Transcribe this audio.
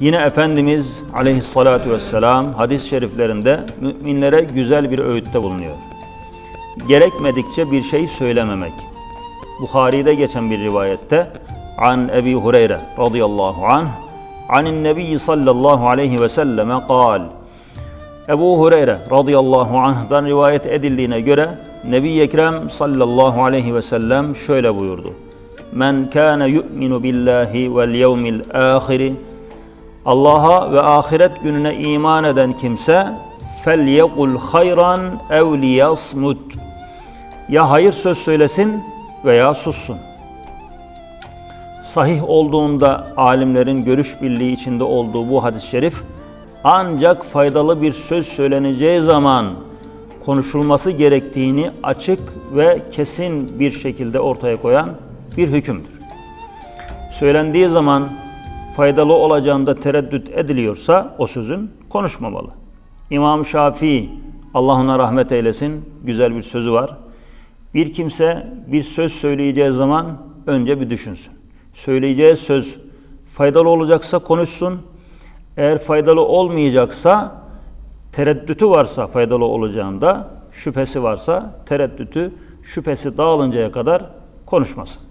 Yine Efendimiz aleyhissalatu vesselam hadis-i şeriflerinde müminlere güzel bir öğütte bulunuyor. Gerekmedikçe bir şey söylememek. Bukhari'de geçen bir rivayette an Ebi Hureyre radıyallahu anh anin Nebi sallallahu aleyhi ve selleme kal Ebu Hureyre radıyallahu anh'dan rivayet edildiğine göre Nebi Ekrem sallallahu aleyhi ve sellem şöyle buyurdu. Men kana yu'minu billahi vel yevmil ahiri Allah'a ve ahiret gününe iman eden kimse felyekul hayran ev liyasmut ya hayır söz söylesin veya sussun. Sahih olduğunda alimlerin görüş birliği içinde olduğu bu hadis-i şerif ancak faydalı bir söz söyleneceği zaman konuşulması gerektiğini açık ve kesin bir şekilde ortaya koyan bir hükümdür. Söylendiği zaman faydalı olacağında tereddüt ediliyorsa o sözün konuşmamalı. İmam Şafii, Allah ona rahmet eylesin, güzel bir sözü var. Bir kimse bir söz söyleyeceği zaman önce bir düşünsün. Söyleyeceği söz faydalı olacaksa konuşsun. Eğer faydalı olmayacaksa, tereddütü varsa faydalı olacağında, şüphesi varsa tereddütü, şüphesi dağılıncaya kadar konuşmasın.